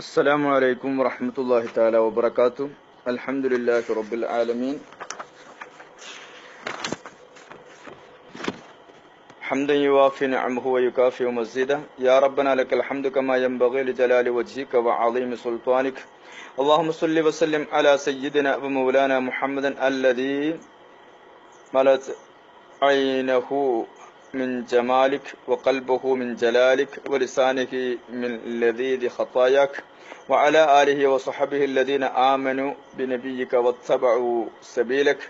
السلام عليكم ورحمة الله تعالى وبركاته. الحمد لله رب العالمين. حمدا يوافي نعمه ويكافئ مزيده. يا ربنا لك الحمد كما ينبغي لجلال وجهك وعظيم سلطانك. اللهم صل وسلم على سيدنا ومولانا محمد الذي ملت عينه من جمالك وقلبه من جلالك ولسانه من لذيذ خطاياك وعلى آله وصحبه الذين آمنوا بنبيك واتبعوا سبيلك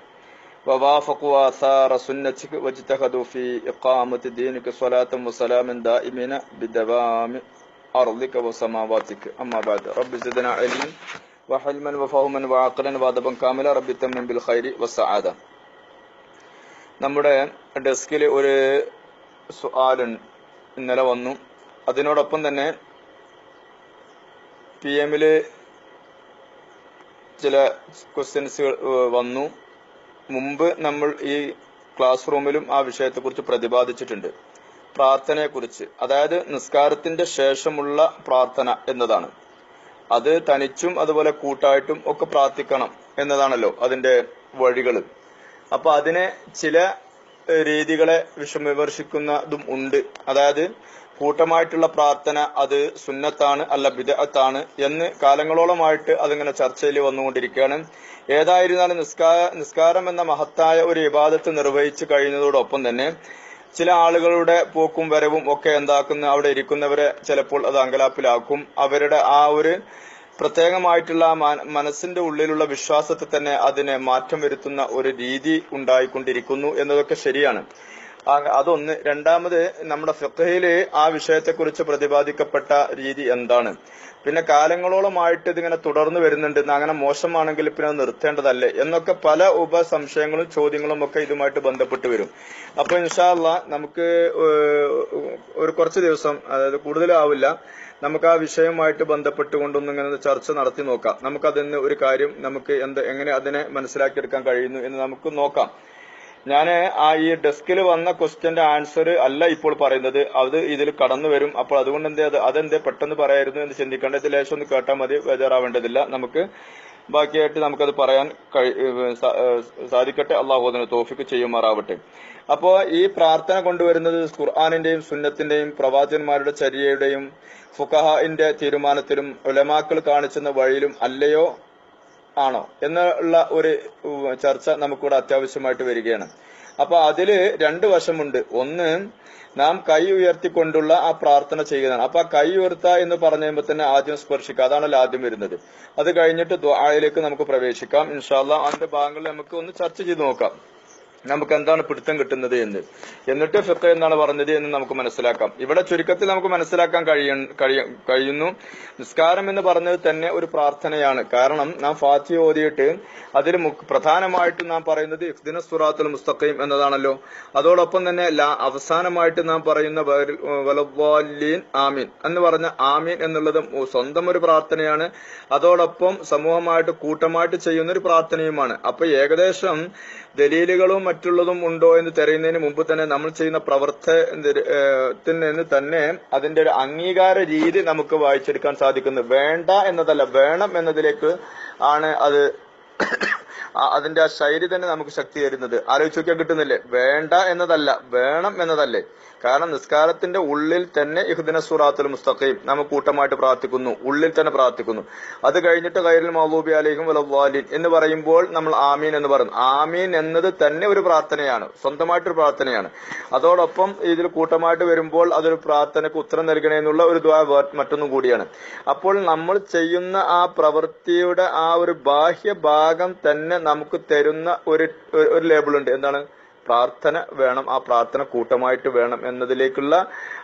ووافقوا آثار سنتك واجتهدوا في إقامة دينك صلاة وسلاما دائمين بدوام أرضك وسماواتك أما بعد رب زدنا علما وحلما وفهما وعقلا وادبا كاملا رب تمن بالخير والسعادة നമ്മുടെ ഡെസ്കിൽ ഒരു സുആലുണ്ട് ഇന്നലെ വന്നു. അതിനോടൊപ്പം തന്നെ പി എമ്മിൽ ചില ക്വസ്റ്റ്യൻസ് വന്നു. മുമ്പ് നമ്മൾ ഈ ക്ലാസ് റൂമിലും ആ വിഷയത്തെക്കുറിച്ച് പ്രതിപാദിച്ചിട്ടുണ്ട്. പ്രാർത്ഥനയെക്കുറിച്ച് അതായത് നിസ്കാരത്തിന്റെ ശേഷമുള്ള പ്രാർത്ഥന എന്നതാണ്. അത് തനിച്ചും അതുപോലെ കൂട്ടായിട്ടും ഒക്കെ പ്രാർത്ഥിക്കണം എന്നതാണല്ലോ അതിന്റെ വഴികൾ അപ്പൊ അതിനെ ചില രീതികളെ വിഷമവിമർശിക്കുന്നതും ഉണ്ട്. അതായത് കൂട്ടമായിട്ടുള്ള പ്രാർത്ഥന അത് സുന്നത്താണ് അല്ല ബിദഅത്താണ് എന്ന് കാലങ്ങളോളമായിട്ട് അതിങ്ങനെ ചർച്ചയിൽ വന്നുകൊണ്ടിരിക്കുകയാണ്. ഏതായിരുന്നാലും നിസ്കാര നിസ്കാരം എന്ന മഹത്തായ ഒരു ഇബാദത്ത് നിർവഹിച്ചു കഴിയുന്നതോടൊപ്പം തന്നെ ചില ആളുകളുടെ പോക്കും വരവും ഒക്കെ എന്താക്കുന്ന അവിടെ ഇരിക്കുന്നവരെ ചിലപ്പോൾ അത് അങ്കലാപ്പിലാക്കും. അവരുടെ ആ ഒരു പ്രത്യേകമായിട്ടുള്ള മനസ്സിന്റെ ഉള്ളിലുള്ള വിശ്വാസത്തെ തന്നെ അതിനെ മാറ്റം വരുത്തുന്ന ഒരു രീതി ഉണ്ടായിക്കൊണ്ടിരിക്കുന്നു എന്നതൊക്കെ ശരിയാണ്. അതൊന്ന്. രണ്ടാമത് നമ്മുടെ ഫിഖയിൽ ആ വിഷയത്തെക്കുറിച്ച് പ്രതിപാദിക്കപ്പെട്ട രീതി എന്താണ്? പിന്നെ കാലങ്ങളോളമായിട്ട് ഇതിങ്ങനെ തുടർന്നു വരുന്നുണ്ട്. അങ്ങനെ മോശമാണെങ്കിൽ പിന്നെ നിർത്തേണ്ടതല്ലേ? എന്നൊക്കെ പല ഉപ സംശയങ്ങളും ചോദ്യങ്ങളും ഒക്കെ ഇതുമായിട്ട് ബന്ധപ്പെട്ട് വരും. അപ്പൊ ഇൻഷാല്ല നമുക്ക് ഒരു കുറച്ച് ദിവസം അതായത് കൂടുതലാവില്ല നമുക്ക് ആ വിഷയവുമായിട്ട് ബന്ധപ്പെട്ടുകൊണ്ടൊന്നും ഇങ്ങനെ ചർച്ച നടത്തി നോക്കാം. നമുക്കതിന് ഒരു കാര്യം നമുക്ക് എന്ത് എങ്ങനെ അതിനെ മനസ്സിലാക്കിയെടുക്കാൻ കഴിയുന്നു എന്ന് നമുക്ക് നോക്കാം. ഞാൻ ആ ഈ ഡെസ്കിൽ വന്ന ക്വസ്റ്റ്യന്റെ ആൻസർ അല്ല ഇപ്പോൾ പറയുന്നത്. അത് ഇതിൽ കടന്നു വരും. അപ്പോൾ അതുകൊണ്ട് എന്തേ അത് അതെന്തേ പെട്ടെന്ന് പറയായിരുന്നു എന്ന് ചിന്തിക്കേണ്ടത് ലേശം ഒന്ന് കേട്ടാൽ മതി. ബേജാറാവേണ്ടതില്ല നമുക്ക്. ബാക്കിയായിട്ട് നമുക്കത് പറയാൻ സാധിക്കട്ടെ. അള്ളാഹു അതിന് തോഫിക്ക് ചെയ്യുമാറാവട്ടെ. അപ്പോ ഈ പ്രാർത്ഥന കൊണ്ടുവരുന്നത് ഖുർആാനിന്റെയും സുന്നത്തിന്റെയും പ്രവാചന്മാരുടെ ചര്യയുടെയും ഫുഖഹിന്റെ തീരുമാനത്തിലും ഉലമാക്കൾ കാണിച്ചെന്ന വഴിയിലും അല്ലയോ? ആണോ എന്നുള്ള ഒരു ചർച്ച നമുക്കിവിടെ അത്യാവശ്യമായിട്ട് വരികയാണ്. അപ്പൊ അതിൽ രണ്ട് വശമുണ്ട്. ഒന്ന് നാം കൈ ഉയർത്തിക്കൊണ്ടുള്ള ആ പ്രാർത്ഥന ചെയ്യുന്നതാണ്. അപ്പൊ ആ കൈ ഉയർത്ത എന്ന് പറഞ്ഞു കഴിയുമ്പോൾ തന്നെ ആദ്യം സ്പർശിക്കുക. അതാണല്ലോ ആദ്യം വരുന്നത്. അത് കഴിഞ്ഞിട്ട് ദ്വായയിലേക്ക് നമുക്ക് പ്രവേശിക്കാം. ഇൻഷാല്ല അതിന്റെ ഭാഗങ്ങളിൽ നമുക്ക് ഒന്ന് ചർച്ച ചെയ്ത് നോക്കാം. നമുക്ക് എന്താണ് പിടുത്തം കിട്ടുന്നത് എന്ന്. എന്നിട്ട് ഫിഖ എന്താണ് പറഞ്ഞത് എന്ന് നമുക്ക് മനസ്സിലാക്കാം. ഇവിടെ ചുരുക്കത്തിൽ നമുക്ക് മനസ്സിലാക്കാൻ കഴിയ കഴിയുന്നു. നിസ്കാരം എന്ന് പറഞ്ഞത് തന്നെ ഒരു പ്രാർത്ഥനയാണ്. കാരണം നാം ഫാത്തി ഓതിയിട്ട് അതിൽ പ്രധാനമായിട്ടും നാം പറയുന്നത് ഇഖ്ദിന സുറാത്തുൽ മുസ്തഖീം എന്നതാണല്ലോ. അതോടൊപ്പം തന്നെ അവസാനമായിട്ട് നാം പറയുന്ന വലവാലീൻ ആമീൻ എന്ന് പറഞ്ഞ ആമീൻ എന്നുള്ളത് സ്വന്തം ഒരു പ്രാർത്ഥനയാണ്. അതോടൊപ്പം സമൂഹമായിട്ട് കൂട്ടമായിട്ട് ചെയ്യുന്ന ഒരു പ്രാർത്ഥനയുമാണ്. അപ്പൊ ഏകദേശം ദലീലുകളും മറ്റുള്ളതും ഉണ്ടോ എന്ന് തെരയുന്നതിന് മുമ്പ് തന്നെ നമ്മൾ ചെയ്യുന്ന പ്രവർത്തനത്തിൽ നിന്ന് തന്നെ അതിന്റെ ഒരു അംഗീകാര രീതി നമുക്ക് വായിച്ചെടുക്കാൻ സാധിക്കുന്നു. വേണ്ട എന്നതല്ല വേണം എന്നതിലേക്ക് ആണ് അത് അതിന്റെ ആ ശൈലി തന്നെ നമുക്ക് ശക്തി തരുന്നത്. ആലോചിച്ച് നോക്കിയാൽ കിട്ടുന്നില്ലേ? വേണ്ട എന്നതല്ല വേണം എന്നതല്ലേ? കാരണം നിസ്കാരത്തിന്റെ ഉള്ളിൽ തന്നെ ഇഹുദിന സുറാത്തുൽ മുസ്തഖീം നമ്മൾ കൂട്ടമായിട്ട് പ്രാർത്ഥിക്കുന്നു. ഉള്ളിൽ തന്നെ പ്രാർത്ഥിക്കുന്നു. അത് കഴിഞ്ഞിട്ട് കൈരൽ മഹബൂബി അലൈഹിം വലവാലിൻ എന്ന് പറയുമ്പോൾ നമ്മൾ ആമീൻ എന്ന് പറയും ആമീൻ എന്നത് തന്നെ ഒരു പ്രാർത്ഥനയാണ്. സ്വന്തമായിട്ടൊരു പ്രാർത്ഥനയാണ്. അതോടൊപ്പം ഇതിൽ കൂട്ടമായിട്ട് വരുമ്പോൾ അതൊരു പ്രാർത്ഥനയ്ക്ക് ഉത്തരം നൽകണേ എന്നുള്ള ഒരു ദ്വാ മറ്റൊന്നും കൂടിയാണ്. അപ്പോൾ നമ്മൾ ചെയ്യുന്ന ആ പ്രവൃത്തിയുടെ ആ ഒരു ബാഹ്യ ഭാഗം തന്നെ നമുക്ക് തരുന്ന ഒരു ഒരു ലേബിൾ ഉണ്ട്. എന്താണ്? പ്രാർത്ഥന വേണം. ആ പ്രാർത്ഥന കൂട്ടമായിട്ട് വേണം എന്നതിലേക്കുള്ള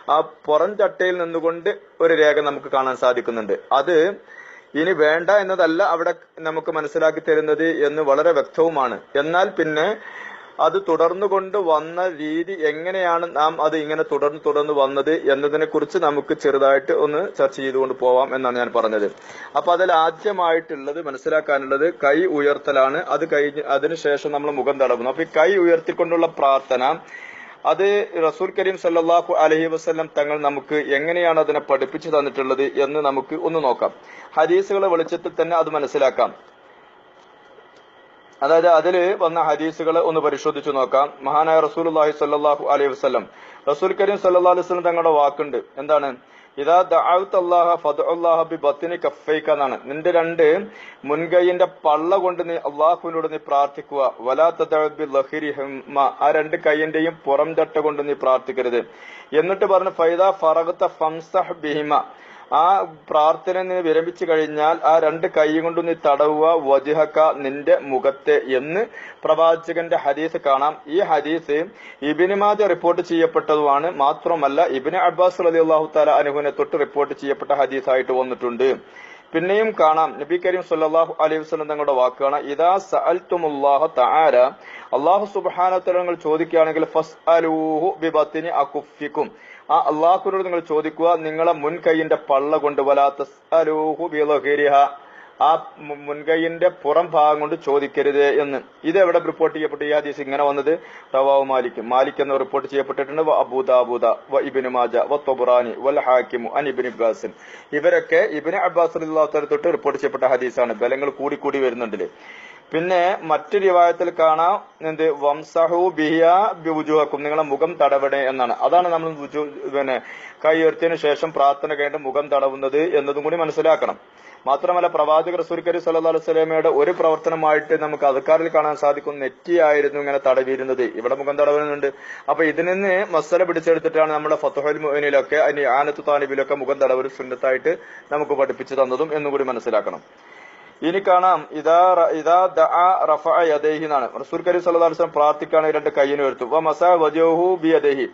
ആ പുറം ചട്ടയിൽ നിന്നുകൊണ്ട് ഒരു രേഖ നമുക്ക് കാണാൻ സാധിക്കുന്നുണ്ട്. അത് ഇനി വേണ്ട എന്നതല്ല അവിടെ നമുക്ക് മനസ്സിലാക്കി തരുന്നത് എന്ന് വളരെ വ്യക്തവുമാണ്. എന്നാൽ പിന്നെ അത് തുടർന്നു കൊണ്ട് വന്ന രീതി എങ്ങനെയാണ് നാം അത് ഇങ്ങനെ തുടർന്ന് തുടർന്ന് വന്നത് എന്നതിനെ കുറിച്ച് നമുക്ക് ചെറുതായിട്ട് ഒന്ന് ചർച്ച ചെയ്തുകൊണ്ട് പോവാം എന്നാണ് ഞാൻ പറഞ്ഞത്. അപ്പൊ അതിൽ ആദ്യമായിട്ടുള്ളത് മനസ്സിലാക്കാനുള്ളത് കൈ ഉയർത്തലാണ്. അത് കഴിഞ്ഞ് അതിനുശേഷം നമ്മൾ മുഖം തടവുന്നു. അപ്പൊ ഈ കൈ ഉയർത്തിക്കൊണ്ടുള്ള പ്രാർത്ഥന അത് റസൂൽ കരീം സല്ലാഹു അലഹി വസല്ലം തങ്ങൾ നമുക്ക് എങ്ങനെയാണ് അതിനെ പഠിപ്പിച്ചു തന്നിട്ടുള്ളത് എന്ന് നമുക്ക് ഒന്ന് നോക്കാം. ഹദീസുകളെ വെളിച്ചത്തിൽ തന്നെ അത് മനസ്സിലാക്കാം. അതായത് അതിൽ വന്ന ഹദീസുകൾ ഒന്ന് പരിശോധിച്ചു നോക്കാം. മഹാനായ റസൂൽ അള്ളാഹി സല്ലാഹു അലൈഹി വസ്ലം റസൂൽ കരീം സല്ലാ അലൈഹി വസ്ലം തങ്ങളുടെ വാക്കുണ്ട്. എന്താണ്? ഇതാ ദഅൗത്ത് അല്ലാഹ ഫദ്ഉല്ലാഹ ബി ബത്തിന് കഫൈക എന്നാണ്. നിന്റെ രണ്ട് മുൻകൈയിന്റെ പള്ള കൊണ്ട് നീ അള്ളാഹുവിനോട് നീ പ്രാർത്ഥിക്കുക. വലാ തദഉ ബി ലഹിരിഹിമ ആ രണ്ട് കൈയിന്റെയും പുറം തട്ട കൊണ്ട് നീ പ്രാർത്ഥിക്കരുത്. എന്നിട്ട് പറഞ്ഞു ഫൈദ ഫറഗത ഫംസഹ് ബിഹിമ ആ പ്രാർത്ഥന നീ വിരമിച്ചു കഴിഞ്ഞാൽ ആ രണ്ട് കൈ കൊണ്ട് നീ തടവുക വജിഹക്ക നിന്റെ മുഖത്തെ എന്ന് പ്രവാചകന്റെ ഹദീസ് കാണാം. ഈ ഹദീസ് ഇബിന് മാജ റിപ്പോർട്ട് ചെയ്യപ്പെട്ടതുമാണ്. മാത്രമല്ല ഇബിന് അബ്ബാസ് അലി അള്ളാഹു താല അനുഹുനെ തൊട്ട് റിപ്പോർട്ട് ചെയ്യപ്പെട്ട ഹദീസായിട്ട് വന്നിട്ടുണ്ട്. പിന്നെയും കാണാം. നബി കരീം സല്ലാഹു അലൈഹി വസ്ലം തങ്ങളുടെ വാക്കാണ് ഇതാ സഅൽത്തുമുല്ലാഹു തആല. അല്ലാഹു സുബ്ഹാനഹു തആല നിങ്ങൾ ചോദിക്കുകയാണെങ്കിൽ ഫസ്അലൂഹു ബിബത്തിനി അകുഫിക്കും. ആ അള്ളാഹുവിനോട് നിങ്ങൾ ചോദിക്കുക നിങ്ങളെ മുൻകൈയിന്റെ പള്ള കൊണ്ട് വലാത്ത ആ മുൻകൈയിന്റെ പുറം ഭാഗം കൊണ്ട് ചോദിക്കരുത് എന്ന്. ഇത് എവിടെ റിപ്പോർട്ട് ചെയ്യപ്പെട്ട? ഈ ഹദീസ് ഇങ്ങനെ വന്നത്. റവാവ് മാലിക്. മാലിക് എന്ന് റിപ്പോർട്ട് ചെയ്യപ്പെട്ടിട്ടുണ്ട്. വ അബൂദാബൂദ വ ഇബിന് മാജ വ തൊബുറാനി വൽ ഹാക്കിമു അൻ ഇബിൻ അബ്ബാസിൻ. ഇവരൊക്കെ ഇബിന് അബ്ബാസ് തൊട്ട് റിപ്പോർട്ട് ചെയ്യപ്പെട്ട ഹദീസാണ്. ബലങ്ങൾ കൂടി കൂടി വരുന്നുണ്ടല്ലേ പിന്നെ മറ്റു റിവായത്തിൽ കാണാം എന്ത് വംസഹു ബിഹിയ ബിവുജുഹക്കും നിങ്ങളുടെ മുഖം തടവണേ എന്നാണ്. അതാണ് നമ്മൾ പിന്നെ കൈ ഉയർത്തിയതിനു ശേഷം പ്രാർത്ഥന കഴിഞ്ഞിട്ട് മുഖം തടവുന്നത് എന്നതും കൂടി മനസ്സിലാക്കണം. മാത്രമല്ല പ്രവാചക സുരക്കരി സല്ലാ വസല്ലമയുടെ ഒരു പ്രവർത്തനമായിട്ട് നമുക്ക് അധികാരിൽ കാണാൻ സാധിക്കും നെറ്റിയായിരുന്നു ഇങ്ങനെ തടവിയിരുന്നത്. ഇവിടെ മുഖം തടവുന്നുണ്ട്. അപ്പൊ ഇതിൽ നിന്ന് മസല പിടിച്ചെടുത്തിട്ടാണ് നമ്മുടെ ഫത്തുഹൽ മൊഹനിലൊക്കെ അതിന് ആനത്ത് താനിബിലൊക്കെ മുഖം തടവൽ സുന്നത്തായിട്ട് നമുക്ക് പഠിപ്പിച്ചു തന്നതും എന്നുകൂടി മനസ്സിലാക്കണം. ഇനി കാണാം. ഇതാ ഇതാ ദഅ റഫഅ യദൈഹി എന്നാണ്. റസൂൽ കരീം വസല്ലം പ്രാർത്ഥിക്കുകയാണ് രണ്ട് കൈയിന് ഉയർത്തും വ മസ വജോഹു ബി അദേഹി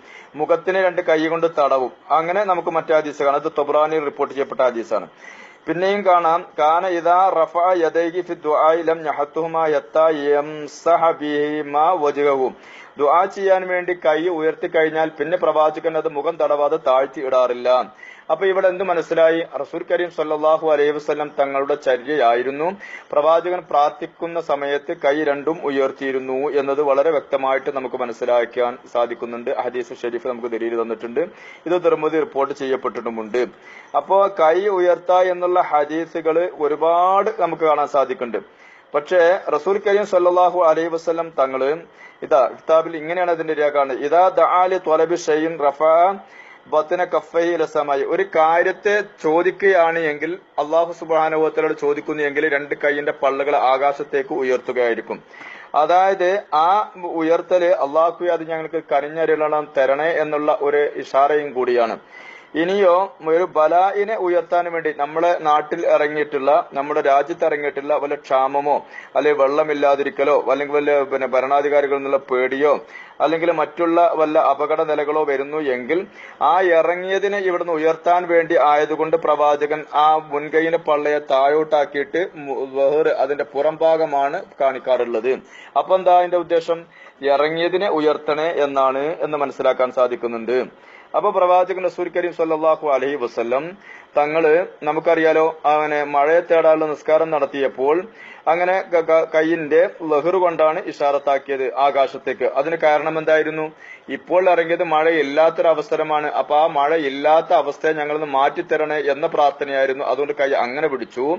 മുഖത്തിന് രണ്ട് കൈ കൊണ്ട് തടവും. അങ്ങനെ നമുക്ക് മറ്റേ ഹദീസ് കാണാം ഇത് തൊബ്രാനി റിപ്പോർട്ട് ചെയ്യപ്പെട്ട ഹദീസാണ്. പിന്നെയും കാണാം. കാന ഇതാ റഫ യദൈഹി ഫി ദുആഇ ലം യഹത്തുഹുമാ യത്താ യംസഹ ബിഹിമാ വജ്ഹഹു ദുആ ചെയ്യാൻ വേണ്ടി കൈ ഉയർത്തി കഴിഞ്ഞാൽ പിന്നെ പ്രവാചകൻ അത് മുഖം തടവാതെ താഴ്ത്തി ഇടാറില്ല. അപ്പൊ ഇവിടെ എന്ത് മനസ്സിലായി? റസൂൽ കരീം സല്ലാഹു അലൈഹി വസ്ലം തങ്ങളുടെ ചര്യയായിരുന്നു. പ്രവാചകൻ പ്രാർത്ഥിക്കുന്ന സമയത്ത് കൈ രണ്ടും ഉയർത്തിയിരുന്നു എന്നത് വളരെ വ്യക്തമായിട്ട് നമുക്ക് മനസ്സിലാക്കാൻ സാധിക്കുന്നുണ്ട്. ഹദീസ് ഷെരീഫ് നമുക്ക് ദലീൽ തന്നിട്ടുണ്ട്. ഇത് തിരുമതി റിപ്പോർട്ട് ചെയ്യപ്പെട്ടിട്ടുമുണ്ട്. അപ്പോ കൈ ഉയർത്ത എന്നുള്ള ഹദീസുകൾ ഒരുപാട് നമുക്ക് കാണാൻ സാധിക്കുന്നുണ്ട്. പക്ഷേ റസൂൽ കരീം സല്ലാഹു അലൈഹി വസ്ലം തങ്ങൾ ഇതാ കിതാബിൽ ഇങ്ങനെയാണ് അതിന്റെ രേഖ ഇതാ ദലബി ഷെയ്ൻ റഫാ ബത്തിന കഫയിൽ ലസമായി ഒരു കാര്യത്തെ ചോദിക്കുകയാണ് എങ്കിൽ അള്ളാഹു സുബാനുഭവത്തിലോട് ചോദിക്കുന്നു എങ്കിൽ രണ്ട് കൈയിന്റെ പള്ളുകൾ ആകാശത്തേക്ക് ഉയർത്തുകയായിരിക്കും. അതായത് ആ ഉയർത്തൽ അള്ളാഹു അത് ഞങ്ങൾക്ക് കനിഞ്ഞരുളണം തരണേ എന്നുള്ള ഒരു ഇഷാറയും കൂടിയാണ്. ഇനിയോ ഒരു ബലായിനെ ഉയർത്താൻ വേണ്ടി നമ്മുടെ നാട്ടിൽ ഇറങ്ങിയിട്ടുള്ള നമ്മുടെ രാജ്യത്ത് ഇറങ്ങിയിട്ടുള്ള വല്ല ക്ഷാമമോ അല്ലെങ്കിൽ വെള്ളമില്ലാതിരിക്കലോ അല്ലെങ്കിൽ വല്ല പിന്നെ ഭരണാധികാരികളിൽ നിന്നുള്ള പേടിയോ അല്ലെങ്കിൽ മറ്റുള്ള വല്ല അപകട നിലകളോ വരുന്നു എങ്കിൽ ആ ഇറങ്ങിയതിനെ ഇവിടുന്ന് ഉയർത്താൻ വേണ്ടി ആയതുകൊണ്ട് പ്രവാചകൻ ആ മുൻകൈയിന്റെ പള്ളയെ താഴോട്ടാക്കിയിട്ട് വേറെ അതിന്റെ പുറം ഭാഗമാണ് കാണിക്കാറുള്ളത്. അപ്പൊ എന്താ അതിന്റെ ഉദ്ദേശം? ഇറങ്ങിയതിനെ ഉയർത്തണേ എന്നാണ് എന്ന് മനസ്സിലാക്കാൻ സാധിക്കുന്നുണ്ട്. അപ്പൊ പ്രവാചകൻ റസൂൽ കരീം സല്ലാഹു അലൈഹി വസല്ലം തങ്ങൾ നമുക്കറിയാലോ അങ്ങനെ മഴയെ തേടാനുള്ള നിസ്കാരം നടത്തിയപ്പോൾ അങ്ങനെ കയ്യിന്റെ ലഹർ കൊണ്ടാണ് ഇഷാറത്താക്കിയത് ആകാശത്തേക്ക്. അതിന് കാരണം എന്തായിരുന്നു? ഇപ്പോൾ ഇറങ്ങിയത് മഴ ഇല്ലാത്തൊരു അവസരമാണ്. അപ്പൊ ആ മഴ ഇല്ലാത്ത അവസ്ഥയെ ഞങ്ങളൊന്ന് മാറ്റിത്തരണേ എന്ന പ്രാർത്ഥനയായിരുന്നു. അതുകൊണ്ട് കൈ അങ്ങനെ പിടിച്ചു.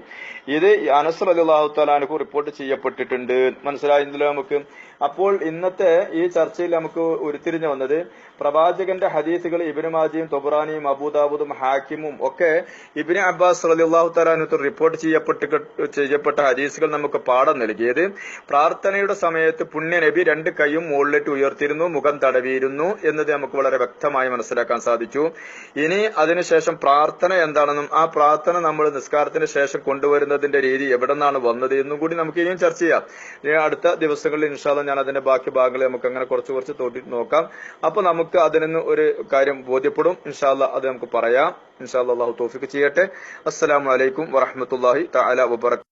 ഇത് അനസ് അലിഹു തലാനുക്ക് റിപ്പോർട്ട് ചെയ്യപ്പെട്ടിട്ടുണ്ട്. മനസ്സിലായിരുന്നല്ലോ നമുക്ക്? അപ്പോൾ ഇന്നത്തെ ഈ ചർച്ചയിൽ നമുക്ക് ഉരുത്തിരിഞ്ഞു വന്നത് പ്രവാചകന്റെ ഹദീസുകൾ ഇബിനുമാജിയും തൊബറാനിയും അബൂദാബുദും ഹാക്കിമും ഒക്കെ ഇബിന് അബ്ബാസ് അള്ളാഹു തലാനു റിപ്പോർട്ട് ചെയ്യപ്പെട്ട് ചെയ്യപ്പെട്ട ഹദീസുകൾ നമുക്ക് പാഠം നൽകിയത്. പ്രാർത്ഥനയുടെ സമയത്ത് പുണ്യ നബി രണ്ട് കൈയും മുകളിലേക്ക് ഉയർത്തിയിരുന്നു മുഖം തടവിയിരുന്നു എന്നത് നമുക്ക് വളരെ വ്യക്തമായി മനസ്സിലാക്കാൻ സാധിച്ചു. ഇനി അതിനുശേഷം പ്രാർത്ഥന എന്താണെന്നും ആ പ്രാർത്ഥന നമ്മൾ നിസ്കാരത്തിന് ശേഷം കൊണ്ടുവരുന്നതിന്റെ രീതി എവിടെ നിന്നാണ് വന്നത് എന്നും കൂടി നമുക്ക് ഇനിയും ചർച്ച ചെയ്യാം. ഇനി അടുത്ത ദിവസങ്ങളിൽ ഇൻഷാല്ല ഞാൻ അതിന്റെ ബാക്കി ഭാഗങ്ങൾ നമുക്ക് അങ്ങനെ കുറച്ച് കുറച്ച് തോട്ടി നോക്കാം. അപ്പൊ നമുക്ക് അതിൽ നിന്ന് ഒരു കാര്യം ബോധ്യപ്പെടും. ഇൻഷാല്ല അത് നമുക്ക് പറയാം. ഇൻഷാല്ല അള്ളാഹു തോഫിക്ക് ചെയ്യട്ടെ അസ്സലാമു അലൈക്കും വറഹമത്തല്ലാഹി തആല വബറകാതുഹു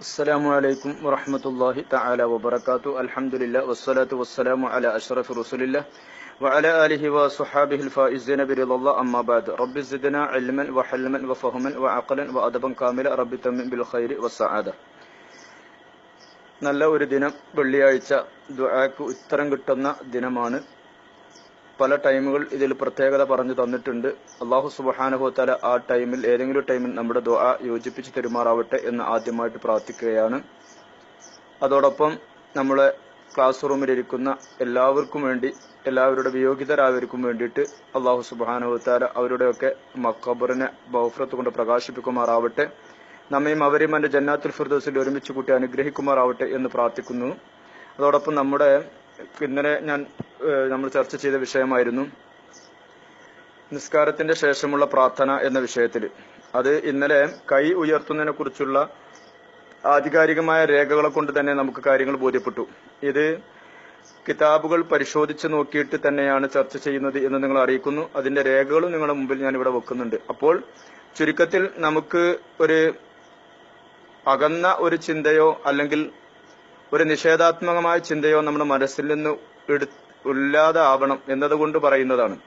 السلام عليكم ورحمة الله تعالى وبركاته الحمد لله والصلاة والسلام على أشرف رسول الله وعلى آله وصحابه الفائزين برضا الله أما بعد رب زدنا علما وحلما وفهما وعقلا وأدبا كاملا رب تمم بالخير والسعادة നല്ല ഒരു ദിനം വെള്ളിയാഴ്ച ദുആക്ക് ഉത്തരം കിട്ടുന്ന ദിനമാണ് പല ടൈമുകൾ ഇതിൽ പ്രത്യേകത പറഞ്ഞു തന്നിട്ടുണ്ട്. അള്ളാഹു സുബാനുഭവത്താല ആ ടൈമിൽ ഏതെങ്കിലും ടൈമിൽ നമ്മുടെ ദുആ യോജിപ്പിച്ച് തെരുമാറാവട്ടെ എന്ന് ആദ്യമായിട്ട് പ്രാർത്ഥിക്കുകയാണ്. അതോടൊപ്പം നമ്മളെ ക്ലാസ് റൂമിലിരിക്കുന്ന എല്ലാവർക്കും വേണ്ടി എല്ലാവരുടെ വിയോഗിതരായവർക്കും വേണ്ടിയിട്ട് അള്ളാഹു സുബാനുഭവത്താല അവരുടെയൊക്കെ മക്കബറിനെ ബൗഫ്രത്ത് കൊണ്ട് പ്രകാശിപ്പിക്കുമാറാവട്ടെ. നമ്മയും അവരെയും എന്റെ ജന്നാത്തുൽ ഫിർദോസിൽ ഒരുമിച്ച് കൂട്ടി അനുഗ്രഹിക്കുമാറാവട്ടെ എന്ന് പ്രാർത്ഥിക്കുന്നു. അതോടൊപ്പം നമ്മുടെ ഇന്നലെ ഞാൻ നമ്മൾ ചർച്ച ചെയ്ത വിഷയമായിരുന്നു നിസ്കാരത്തിന്റെ ശേഷമുള്ള പ്രാർത്ഥന എന്ന വിഷയത്തിൽ. അത് ഇന്നലെ കൈ ഉയർത്തുന്നതിനെ കുറിച്ചുള്ള ആധികാരികമായ രേഖകളെ കൊണ്ട് തന്നെ നമുക്ക് കാര്യങ്ങൾ ബോധ്യപ്പെട്ടു. ഇത് കിതാബുകൾ പരിശോധിച്ച് നോക്കിയിട്ട് തന്നെയാണ് ചർച്ച ചെയ്യുന്നത് എന്ന് നിങ്ങൾ അറിയിക്കുന്നു. അതിന്റെ രേഖകളും നിങ്ങളുടെ മുമ്പിൽ ഞാൻ ഇവിടെ വെക്കുന്നുണ്ട്. അപ്പോൾ ചുരുക്കത്തിൽ നമുക്ക് ഒരു അകന്ന ഒരു ചിന്തയോ അല്ലെങ്കിൽ ഒരു നിഷേധാത്മകമായ ചിന്തയോ നമ്മുടെ മനസ്സിൽ നിന്ന് ഇല്ലാതാവണം എന്നതുകൊണ്ട് പറയുന്നതാണ്.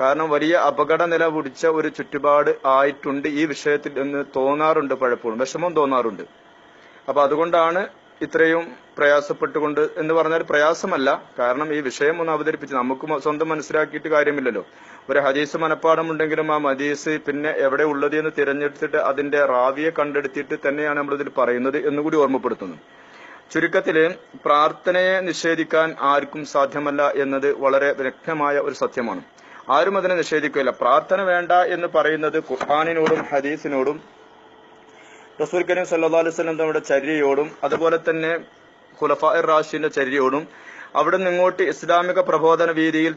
കാരണം വലിയ അപകട നില പിടിച്ച ഒരു ചുറ്റുപാട് ആയിട്ടുണ്ട് ഈ വിഷയത്തിൽ എന്ന് തോന്നാറുണ്ട് പലപ്പോഴും. വിഷമം തോന്നാറുണ്ട്. അപ്പൊ അതുകൊണ്ടാണ് ഇത്രയും പ്രയാസപ്പെട്ടുകൊണ്ട് എന്ന് പറഞ്ഞാൽ പ്രയാസമല്ല. കാരണം ഈ വിഷയം ഒന്ന് അവതരിപ്പിച്ച് നമുക്ക് സ്വന്തം മനസ്സിലാക്കിയിട്ട് കാര്യമില്ലല്ലോ. ഒരു ഹദീസ് മനഃപ്പാടമുണ്ടെങ്കിലും ആ ഹദീസ് പിന്നെ എവിടെ ഉള്ളത് എന്ന് തിരഞ്ഞെടുത്തിട്ട് അതിന്റെ റാവിയെ കണ്ടെടുത്തിട്ട് തന്നെയാണ് നമ്മളിതിൽ പറയുന്നത് എന്നുകൂടി ഓർമ്മപ്പെടുത്തുന്നു. ചുരുക്കത്തിൽ പ്രാർത്ഥനയെ നിഷേധിക്കാൻ ആർക്കും സാധ്യമല്ല എന്നത് വളരെ വ്യക്തമായ ഒരു സത്യമാണ്. ആരും അതിനെ നിഷേധിക്കില്ല പ്രാർത്ഥന വേണ്ട എന്ന് പറയുന്നത് ഖുർആാനിനോടും ഹദീസിനോടും റസൂൽ കരീം സല്ലാ അലൈഹി വസല്ലം തങ്ങളുടെ ചര്യയോടും അതുപോലെ തന്നെ ഖുലഫ റാഷിന്റെ ചര്യയോടും അവിടെ നിന്ന് ഇങ്ങോട്ട് ഇസ്ലാമിക പ്രബോധന രീതിയിൽ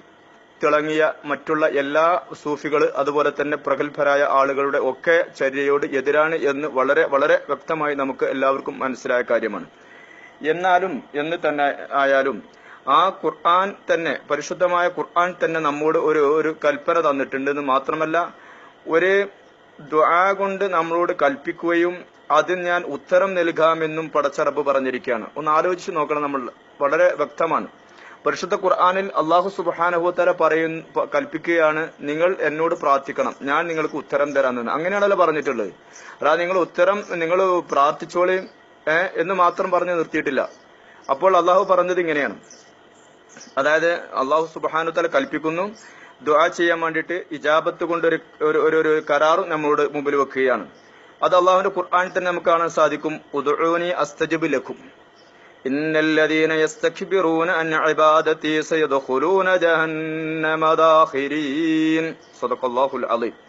തിളങ്ങിയ മറ്റുള്ള എല്ലാ സൂഫികൾ അതുപോലെ തന്നെ പ്രഗത്ഭരായ ആളുകളുടെ ഒക്കെ ചര്യയോട് എതിരാണ് എന്ന് വളരെ വളരെ വ്യക്തമായി നമുക്ക് എല്ലാവർക്കും മനസ്സിലായ കാര്യമാണ്. എന്നാലും എന്ന് തന്നെ ആയാലും ആ ഖുർആൻ തന്നെ പരിശുദ്ധമായ ഖുർആൻ തന്നെ നമ്മോട് ഒരു ഒരു കൽപ്പന തന്നിട്ടുണ്ട് എന്ന് മാത്രമല്ല ഒരു ദ്വാ കൊണ്ട് നമ്മളോട് കൽപ്പിക്കുകയും അതിന് ഞാൻ ഉത്തരം നൽകാമെന്നും പടച്ചറബ് പറഞ്ഞിരിക്കുകയാണ്. ഒന്ന് ആലോചിച്ച് നോക്കണം നമ്മൾ വളരെ വ്യക്തമാണ്. പരിശുദ്ധ ഖുർആാനിൽ അള്ളാഹു സുബാനഹുത്തല പറയുന്ന കൽപ്പിക്കുകയാണ് നിങ്ങൾ എന്നോട് പ്രാർത്ഥിക്കണം ഞാൻ നിങ്ങൾക്ക് ഉത്തരം തരാമെന്ന്. അങ്ങനെയാണല്ലോ പറഞ്ഞിട്ടുള്ളത്. അതായത് നിങ്ങൾ ഉത്തരം നിങ്ങൾ പ്രാർത്ഥിച്ചോളി എന്ന് മാത്രം പറഞ്ഞു നിർത്തിയിട്ടില്ല. അപ്പോൾ അള്ളാഹു പറഞ്ഞത് ഇങ്ങനെയാണ്. അതായത് അള്ളാഹു സുബാനുത്തല കൽപ്പിക്കുന്നു ദുആ ചെയ്യാൻ വേണ്ടിയിട്ട് ഇജാബത്ത് കൊണ്ട് ഒരു ഒരു ഒരു കരാറും നമ്മളോട് മുമ്പിൽ വെക്കുകയാണ്. അത് അള്ളാഹുവിന്റെ ഖുർആാനിൽ തന്നെ നമുക്ക് കാണാൻ സാധിക്കും. അസ്തജിബ് ലക്കും. ഇന്നല്ലദീന അൻ സദഖല്ലാഹുൽ അലീം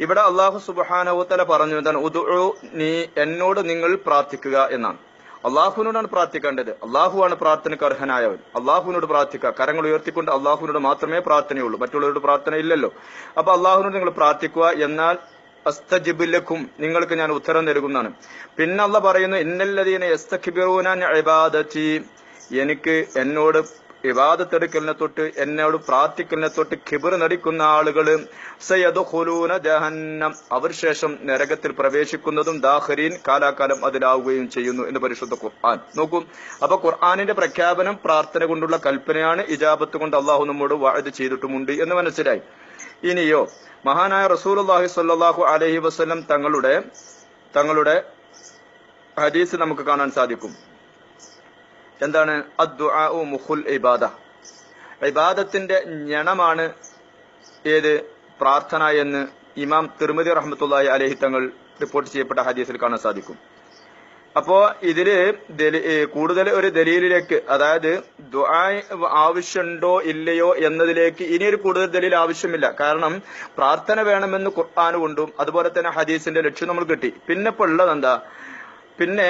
ഇവിടെ അള്ളാഹു സുബാനവത്തല പറഞ്ഞു എന്താണ്? ഉദു നീ എന്നോട് നിങ്ങൾ പ്രാർത്ഥിക്കുക എന്നാണ്. അള്ളാഹുവിനോടാണ് പ്രാർത്ഥിക്കേണ്ടത്. അള്ളാഹുവാണ് പ്രാർത്ഥനയ്ക്ക് അർഹനായവൻ. അള്ളാഹുവിനോട് പ്രാർത്ഥിക്കുക. കരങ്ങൾ ഉയർത്തിക്കൊണ്ട് അള്ളാഹുവിനോട് മാത്രമേ പ്രാർത്ഥനയുള്ളൂ. മറ്റുള്ളവരോട് പ്രാർത്ഥന ഇല്ലല്ലോ. അപ്പൊ അള്ളാഹുവിനോട് നിങ്ങൾ പ്രാർത്ഥിക്കുക എന്നാൽ അസ്തജിബുലക്കും നിങ്ങൾക്ക് ഞാൻ ഉത്തരം നൽകുന്നതാണ്. പിന്നെ അള്ള പറയുന്നു ഇന്നല്ലതീനെ എനിക്ക് എന്നോട് വിവാദത്തെടുക്കലിനെ തൊട്ട് എന്നോട് പ്രാർത്ഥിക്കലിനെ തൊട്ട് ഖിബർ നടിക്കുന്ന ആളുകൾ സയദുഖുലൂന ജഹന്നം അവർ ശേഷം നരകത്തിൽ പ്രവേശിക്കുന്നതും ദാഹരീൻ കാലാകാലം അതിലാവുകയും ചെയ്യുന്നു എന്ന് പരിശുദ്ധ ഖുർആൻ. നോക്കൂ അപ്പൊ ഖുർആാനിന്റെ പ്രഖ്യാപനം പ്രാർത്ഥന കൊണ്ടുള്ള കൽപ്പനയാണ് ഇജാബത്ത് കൊണ്ട് അള്ളാഹു നമ്മോട് വാഴ്ച ചെയ്തിട്ടുമുണ്ട് എന്ന് മനസ്സിലായി. ഇനിയോ മഹാനായ റസൂൽ അള്ളാഹി സ്വല്ലല്ലാഹു അലഹി വസ്ലം തങ്ങളുടെ തങ്ങളുടെ ഹദീസ് നമുക്ക് കാണാൻ സാധിക്കും. എന്താണ്? അദ്ദുആഉ മുഖുൽ ഇബാദ. ഇബാദത്തിന്റെ ഞണമാണ് ഏത്? പ്രാർത്ഥന എന്ന് ഇമാം തിരുമതി റഹ്മത്തുള്ളാഹി അലൈഹി തങ്ങൾ റിപ്പോർട്ട് ചെയ്യപ്പെട്ട ഹദീസിൽ കാണാൻ സാധിക്കും. അപ്പോ ഇതിൽ കൂടുതൽ ഒരു ദലീലിലേക്ക് അതായത് ദുആ ആവശ്യമുണ്ടോ ഇല്ലയോ എന്നതിലേക്ക് ഇനിയൊരു കൂടുതൽ ദലീൽ ആവശ്യമില്ല. കാരണം പ്രാർത്ഥന വേണമെന്ന് കൊണ്ടും അതുപോലെ തന്നെ ഹദീസിന്റെ ലക്ഷ്യം നമ്മൾ കിട്ടി. പിന്നെ ഇപ്പൊ ഉള്ളത് എന്താ? പിന്നെ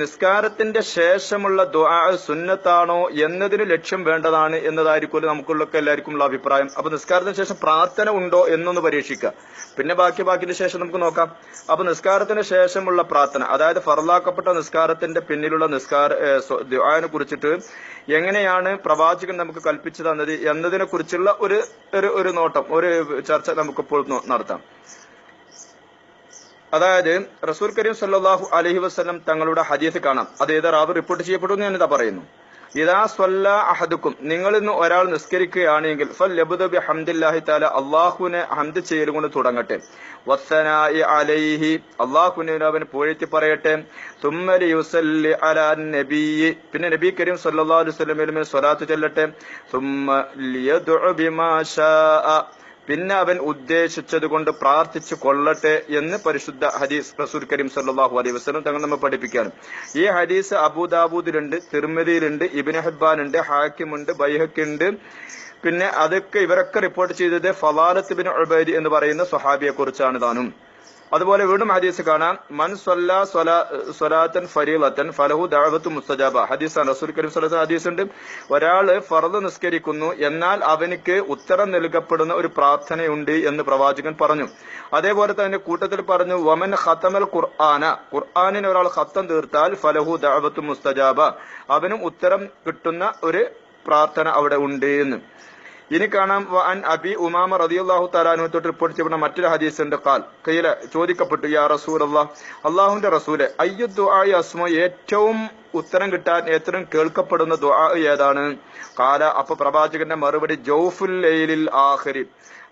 നിസ്കാരത്തിന്റെ ശേഷമുള്ള ദുആ സുന്നത്താണോ എന്നതിന് ലക്ഷ്യം വേണ്ടതാണ് എന്നതായിരിക്കും നമുക്കുള്ളൊക്കെ എല്ലാവർക്കും ഉള്ള അഭിപ്രായം. അപ്പൊ നിസ്കാരത്തിന് ശേഷം പ്രാർത്ഥന ഉണ്ടോ എന്നൊന്ന് പരീക്ഷിക്കുക. പിന്നെ ബാക്കി ബാക്കിന്റെ ശേഷം നമുക്ക് നോക്കാം. അപ്പൊ നിസ്കാരത്തിന് ശേഷമുള്ള പ്രാർത്ഥന അതായത് ഫറലാക്കപ്പെട്ട നിസ്കാരത്തിന്റെ പിന്നിലുള്ള നിസ്കാര ദുആനെ കുറിച്ചിട്ട് എങ്ങനെയാണ് പ്രവാചകൻ നമുക്ക് കൽപ്പിച്ചു തന്നത് എന്നതിനെ കുറിച്ചുള്ള ഒരു ഒരു നോട്ടം ഒരു ചർച്ച നമുക്കിപ്പോൾ നടത്താം. അതായത് റസൂൽ കരീം സല്ലാഹു അലഹി വസ്ലം തങ്ങളുടെ ഹദീസ് കാണാം. അത് ഏത്? റാവ് റിപ്പോർട്ട് ചെയ്യപ്പെട്ടു എന്ന് ഞാനിതാ പറയുന്നു. ഇതാ സ്വല്ല അഹദുക്കും നിങ്ങൾ ഇന്ന് ഒരാൾ നിസ്കരിക്കുകയാണെങ്കിൽ ഹംദില്ലാഹി താല അള്ളാഹുവിനെ ഹംദ് ചെയ്യൽ കൊണ്ട് തുടങ്ങട്ടെ. വസ്സനായി അലൈഹി അള്ളാഹുവിനെ അവൻ പുഴത്തി പറയട്ടെ. തുമ്മലി യുസല്ലി അല നബി പിന്നെ നബി കരീം സല്ലല്ലാഹു അലൈഹി സ്വലാത്ത് ചെല്ലട്ടെ. പിന്നെ അവൻ ഉദ്ദേശിച്ചത് കൊണ്ട് പ്രാർത്ഥിച്ചു കൊള്ളട്ടെ എന്ന് പരിശുദ്ധ ഹദീസ് റസൂൽ കരീം സല്ലാഹു അലൈഹി വസ്ലം തങ്ങൾ നമ്മൾ പഠിപ്പിക്കാനും ഈ ഹദീസ് അബൂദാബൂദിലുണ്ട് തിരുമതിയിലുണ്ട് ഇബിന് ഉണ്ട് ഹാക്കിമുണ്ട് ബൈഹക്കുണ്ട്. പിന്നെ അതൊക്കെ ഇവരൊക്കെ റിപ്പോർട്ട് ചെയ്തത് ഫലാലത്ത് ബിൻ ഉബൈദി എന്ന് പറയുന്ന സ്വഹാബിയെ കുറിച്ചാണ് താനും. അതുപോലെ വീണ്ടും ഹദീസ് കാണാം. മൻ ഫരീവത്തൻ ഫലഹു ദാഹത്ത് മുസ്തജാബ. ഹദീസാണ്. റസൂൽ കരീം സ്വല്ലല്ലാഹു ഹദീസ് ഉണ്ട് ഒരാൾ ഫറദ് നിസ്കരിക്കുന്നു എന്നാൽ അവനിക്ക് ഉത്തരം നൽകപ്പെടുന്ന ഒരു പ്രാർത്ഥനയുണ്ട് എന്ന് പ്രവാചകൻ പറഞ്ഞു. അതേപോലെ തന്നെ കൂട്ടത്തിൽ പറഞ്ഞു വമൻ ഖത്തമൽ ഖുർആന. ഖുർആാനിന് ഒരാൾ ഖത്തം തീർത്താൽ ഫലഹു ദാഹത്ത് മുസ്തജാബ. അവനും ഉത്തരം കിട്ടുന്ന ഒരു പ്രാർത്ഥന അവിടെ ഉണ്ട് എന്ന്. ഇനി കാണാം അൻ അബി ഉമാമ റളിയല്ലാഹു താലാനു തൊട്ട് റിപ്പോർട്ട് ചെയ്യപ്പെടുന്ന മറ്റൊരു ഹദീസ് കാൽ കയ്യില ചോദിക്കപ്പെട്ടു യാ റസൂൽ അള്ളാഹ് അള്ളാഹുന്റെ റസൂലെ അയ്യു ആയി അസ്മ ഏറ്റവും ഉത്തരം കിട്ടാൻ ഏറ്റവും കേൾക്കപ്പെടുന്ന ദുആ ഏതാണ്? കാല അപ്പൊ പ്രവാചകന്റെ മറുപടി ജൗഫുൽ ലൈലിൽ ആഖിരി.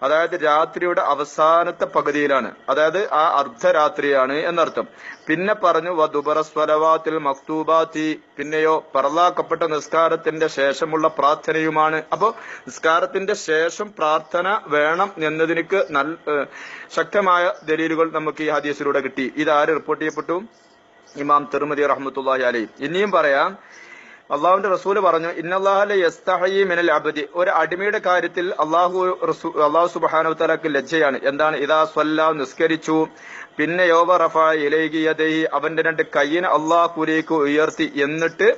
അതായത് രാത്രിയുടെ അവസാനത്തെ പകുതിയിലാണ്. അതായത് ആ അർദ്ധരാത്രിയാണ് എന്നർത്ഥം. പിന്നെ പറഞ്ഞു വധുബറസ്വലവാത്തിൽ മക്തൂബാത്തി. പിന്നെയോ പറലാക്കപ്പെട്ട നിസ്കാരത്തിന്റെ ശേഷമുള്ള പ്രാർത്ഥനയുമാണ്. അപ്പോ നിസ്കാരത്തിന്റെ ശേഷം പ്രാർത്ഥന വേണം എന്നതിനക്ക് നല്ല ശക്തമായ ദലീലുകൾ നമുക്ക് ഈ ഹദീസിലൂടെ കിട്ടി. ഇതാര് റിപ്പോർട്ട് ചെയ്യപ്പെട്ടു? ഇമാം തിരുമതി റഹ്മത്തുള്ളാഹി അലൈ ഇനിയും പറയാം അള്ളാഹുവിന്റെ റസൂൽ പറഞ്ഞു ഇന്നല്ലാഹല മിനൽ അബദി. ഒരു അടിമയുടെ കാര്യത്തിൽ അള്ളാഹു അള്ളാഹു സുബാനു തലക്ക് ലജ്ജയാണ്. എന്താണ്? ഇതാ സ്വല്ല നിസ്കരിച്ചു പിന്നെ യോവ റഫ ഇലൈകിയതഹി അവന്റെ രണ്ട് കയ്യിന് അള്ളാഹുലേക്ക് ഉയർത്തി എന്നിട്ട്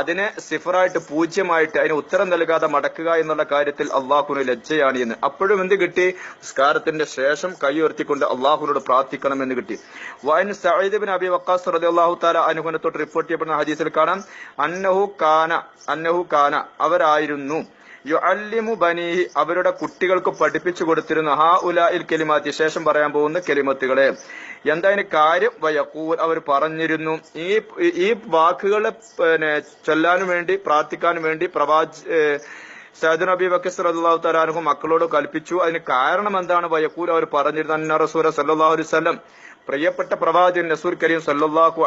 അതിനെ സിഫറായിട്ട് പൂജ്യമായിട്ട് അതിന് ഉത്തരം നൽകാതെ മടക്കുക എന്നുള്ള കാര്യത്തിൽ അള്ളാഹുവിന് ലജ്ജയാണ് എന്ന്. അപ്പോഴും എന്ത് കിട്ടി? നിസ്കാരത്തിന്റെ ശേഷം കൈ ഉയർത്തിക്കൊണ്ട് അള്ളാഹുവിനോട് പ്രാർത്ഥിക്കണം എന്ന് കിട്ടി വൈൻ സയ്യിദ് അബി വക്കാസ് റളിയല്ലാഹു തആല അനുഹുനെ തൊട്ട് റിപ്പോർട്ട് ചെയ്യപ്പെടുന്ന ഹദീസിൽ കാണാം. അന്നഹു കാന അന്നഹു കാന അവരായിരുന്നു. യുഅല്ലിമു ബനീഹി അവരുടെ കുട്ടികൾക്ക് പഠിപ്പിച്ചു കൊടുത്തിരുന്ന ഹാ ഉലായിൽ കെലിമാത്തി. ശേഷം പറയാൻ പോകുന്ന കെലിമത്തുകളെ. എന്താ കാര്യം വയക്കൂൽ അവർ പറഞ്ഞിരുന്നു. ഈ ഈ വാക്കുകളെ പിന്നെ ചൊല്ലാനും വേണ്ടി പ്രാർത്ഥിക്കാനും വേണ്ടി പ്രവാച സൈദ് നബി വക്കീസ് അള്ളാഹു തആല അൻഹു മക്കളോട് കൽപ്പിച്ചു. അതിന് കാരണം എന്താണ്? വയക്കൂൽ അവർ പറഞ്ഞിരുന്നു. അന്ന റസൂല സല്ലല്ലാഹു അലൈഹി വസല്ലം. പ്രിയപ്പെട്ട പ്രവാചകൻ നസൂർ കരീം സല്ലല്ലാഹു